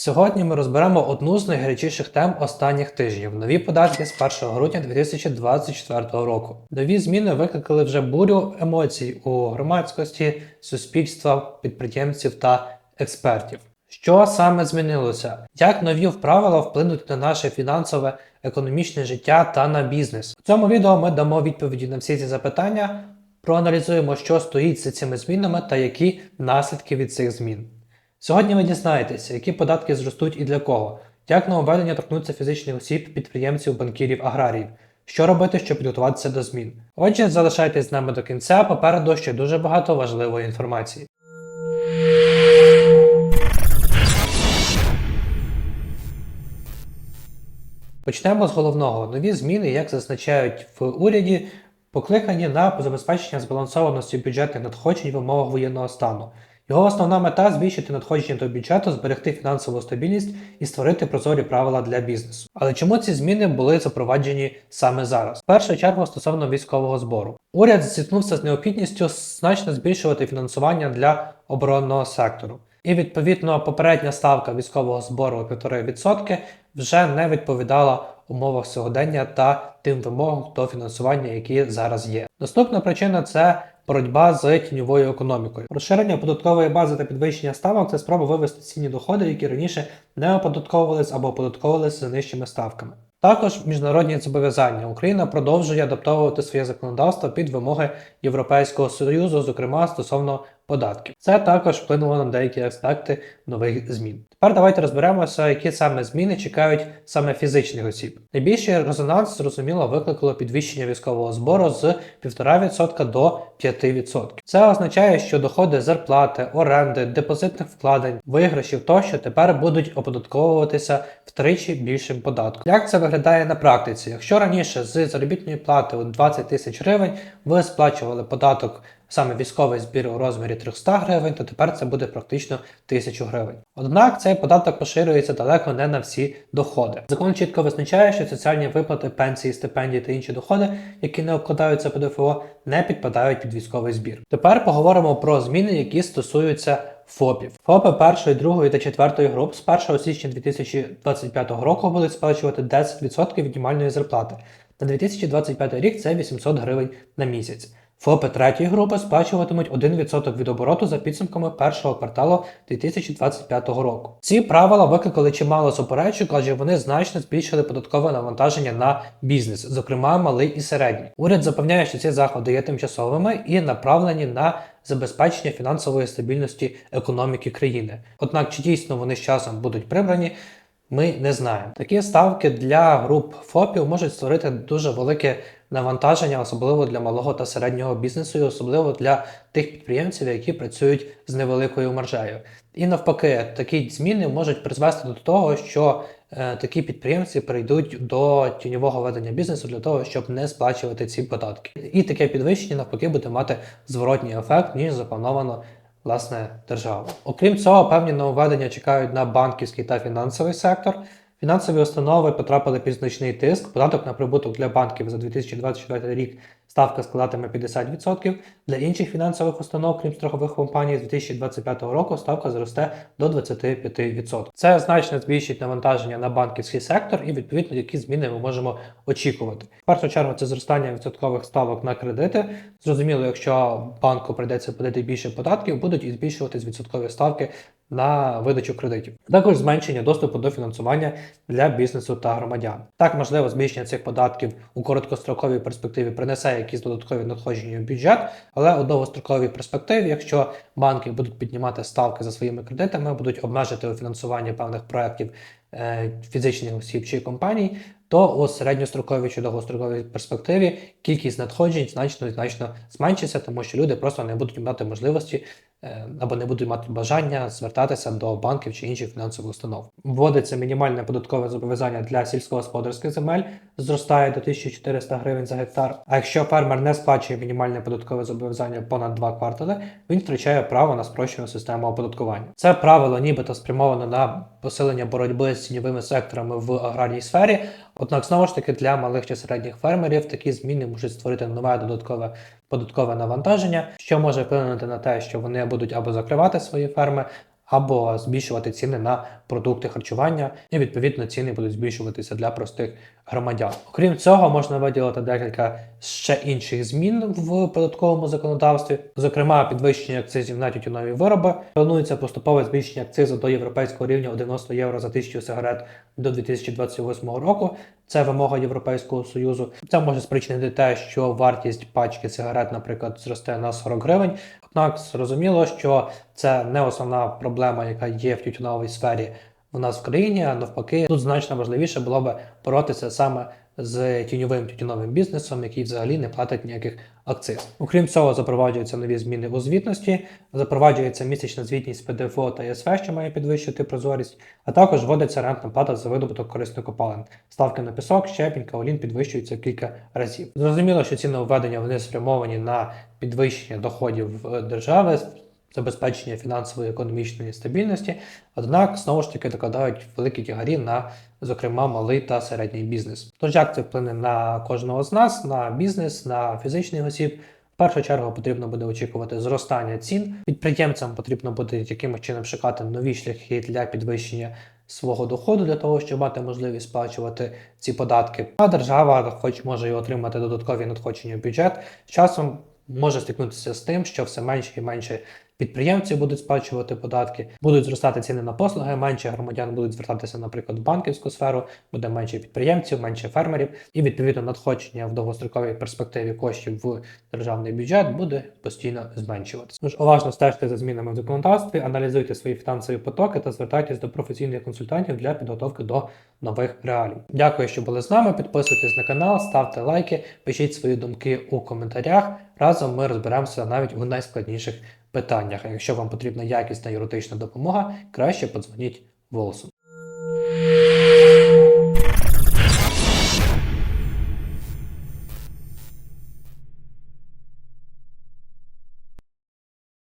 Сьогодні ми розберемо одну з найгарячіших тем останніх тижнів нові податки з 1 грудня 2024 року. Нові зміни викликали вже бурю емоцій у громадськості, суспільства, підприємців та експертів. Що саме змінилося? Як нові правила вплинуть на наше фінансове, економічне життя та на бізнес? У цьому відео ми дамо відповіді на всі ці запитання, проаналізуємо, що стоїть за цими змінами та які наслідки від цих змін. Сьогодні ви дізнаєтеся, які податки зростуть і для кого, як нововведення торкнуться фізичних осіб, підприємців, банкірів, аграріїв, що робити, щоб підготуватися до змін. Отже, залишайтесь з нами до кінця, попереду ще дуже багато важливої інформації. Почнемо з головного. Нові зміни, як зазначають в уряді, покликані на забезпечення збалансованості бюджетних надходжень в умовах воєнного стану. Його основна мета збільшити надходження до бюджету, зберегти фінансову стабільність і створити прозорі правила для бізнесу. Але чому ці зміни були запроваджені саме зараз? В першу чергу стосовно військового збору. Уряд зіткнувся з необхідністю значно збільшувати фінансування для оборонного сектору. І відповідно попередня ставка військового збору 1,5% вже не відповідала умовах сьогодення та тим вимогам до фінансування, які зараз є. Наступна причина це боротьба з тіньовою економікою. Розширення податкової бази та підвищення ставок це спроба вивести цінні доходи, які раніше не оподатковувались або оподатковувалися за нижчими ставками. Також міжнародні зобов'язання Україна продовжує адаптовувати своє законодавство під вимоги Європейського союзу, зокрема стосовно податків. Це також вплинуло на деякі аспекти нових змін. Тепер давайте розберемося, які саме зміни чекають саме фізичних осіб. Найбільший резонанс зрозуміло викликало підвищення військового збору з 1,5% до 5%. Це означає, що доходи зарплати, оренди, депозитних вкладень, виграшів тощо тепер будуть оподатковуватися втричі більшим податком. Як це виглядає на практиці? Якщо раніше з заробітної плати у 20 тисяч гривень ви сплачували податок саме військовий збір у розмірі 300 гривень, то тепер це буде практично 1000 гривень. Однак цей податок поширюється далеко не на всі доходи. Закон чітко визначає, що соціальні виплати, пенсії, стипендії та інші доходи, які не обкладаються ПДФО, не підпадають під військовий збір. Тепер поговоримо про зміни, які стосуються ФОПів. ФОПи першої, другої та четвертої груп з 1 січня 2025 року будуть сплачувати 10% від мінімальної зарплати. На 2025 рік це 800 гривень на місяць. ФОПи третьої групи сплачуватимуть 1% від обороту за підсумками першого кварталу 2025 року. Ці правила викликали чимало суперечок, адже вони значно збільшили податкове навантаження на бізнес, зокрема малий і середній. Уряд запевняє, що ці заходи є тимчасовими і направлені на забезпечення фінансової стабільності економіки країни. Однак чи дійсно вони з часом будуть прибрані? Ми не знаємо. Такі ставки для груп ФОПів можуть створити дуже велике навантаження, особливо для малого та середнього бізнесу, і особливо для тих підприємців, які працюють з невеликою маржею. І навпаки, такі зміни можуть призвести до того, що е, такі підприємці прийдуть до тіньового ведення бізнесу для того, щоб не сплачувати ці податки. І таке підвищення навпаки буде мати зворотній ефект, ніж заплановано власне держава. Окрім цього, певні нововведення чекають на банківський та фінансовий сектор. Фінансові установи потрапили під значний тиск. Податок на прибуток для банків за 2024 рік ставка складатиме 50%. Для інших фінансових установ, крім страхових компаній, з 2025 року ставка зросте до 25%. Це значно збільшить навантаження на банківський сектор і відповідно які зміни ми можемо очікувати. В першу чергу це зростання відсоткових ставок на кредити. Зрозуміло, якщо банку прийдеться платити більше податків, будуть і збільшуватись відсоткові ставки на видачу кредитів. Також зменшення доступу до фінансування для бізнесу та громадян. Так, можливо, збільшення цих податків у короткостроковій перспективі принесе якісь додаткові надходження в бюджет, але у довгостроковій перспективі, якщо банки будуть піднімати ставки за своїми кредитами, будуть обмежити у фінансуванні певних проєктів е, фізичних осіб чи компаній, то у середньостроковій чи довгостроковій перспективі кількість надходжень значно значно зменшиться, тому що люди просто не будуть мати можливості або не будуть мати бажання звертатися до банків чи інших фінансових установ. Вводиться мінімальне податкове зобов'язання для сільськогосподарських земель, зростає до 1400 гривень за гектар. А якщо фермер не сплачує мінімальне податкове зобов'язання понад два квартали, він втрачає право на спрощену систему оподаткування. Це правило нібито спрямовано на посилення боротьби з тіньовими секторами в аграрній сфері. Однак, знову ж таки, для малих чи середніх фермерів такі зміни можуть створити нове додаткове податкове навантаження, що може вплинути на те, що вони будуть або закривати свої ферми, або збільшувати ціни на продукти харчування, і відповідно ціни будуть збільшуватися для простих громадян. Окрім цього, можна виділити декілька ще інших змін в податковому законодавстві, зокрема підвищення акцизів на тютюнові вироби. Планується поступове збільшення акцизу до європейського рівня у 90 євро за тисячу сигарет до 2028 року. Це вимога Європейського союзу. Це може спричинити те, що вартість пачки сигарет, наприклад, зросте на 40 гривень. Однак зрозуміло, що це не основна проблема, яка є в тютюновій сфері в нас в країні, а навпаки, тут значно важливіше було би боротися саме з тіньовим тютюновим бізнесом, який взагалі не платить ніяких акциз. Окрім цього, запроваджуються нові зміни у звітності, запроваджується місячна звітність ПДФО та ЄСВ, що має підвищити прозорість, а також вводиться рентна плата за видобуток корисних копалин. Ставки на пісок, щебінь, каолін підвищуються кілька разів. Зрозуміло, що ці нововведення вони спрямовані на підвищення доходів держави, забезпечення фінансової економічної стабільності, однак знову ж таки докладають великі тягарі на, зокрема, малий та середній бізнес. Тож як це вплине на кожного з нас, на бізнес, на фізичних осіб? В першу чергу потрібно буде очікувати зростання цін. Підприємцям потрібно буде якимось чином шукати нові шляхи для підвищення свого доходу для того, щоб мати можливість сплачувати ці податки. А держава, хоч може і отримати додаткові надходження в бюджет, з часом може стикнутися з тим, що все менше і менше підприємці будуть сплачувати податки, будуть зростати ціни на послуги, менше громадян будуть звертатися, наприклад, в банківську сферу, буде менше підприємців, менше фермерів, і відповідно надходження в довгостроковій перспективі коштів в державний бюджет буде постійно зменшуватися. Тож уважно стежте за змінами в законодавстві, аналізуйте свої фінансові потоки та звертайтесь до професійних консультантів для підготовки до нових реалій. Дякую, що були з нами. Підписуйтесь на канал, ставте лайки, пишіть свої думки у коментарях. Разом ми розберемося навіть у найскладніших питаннях. А якщо вам потрібна якісна юридична допомога, краще подзвоніть голосом.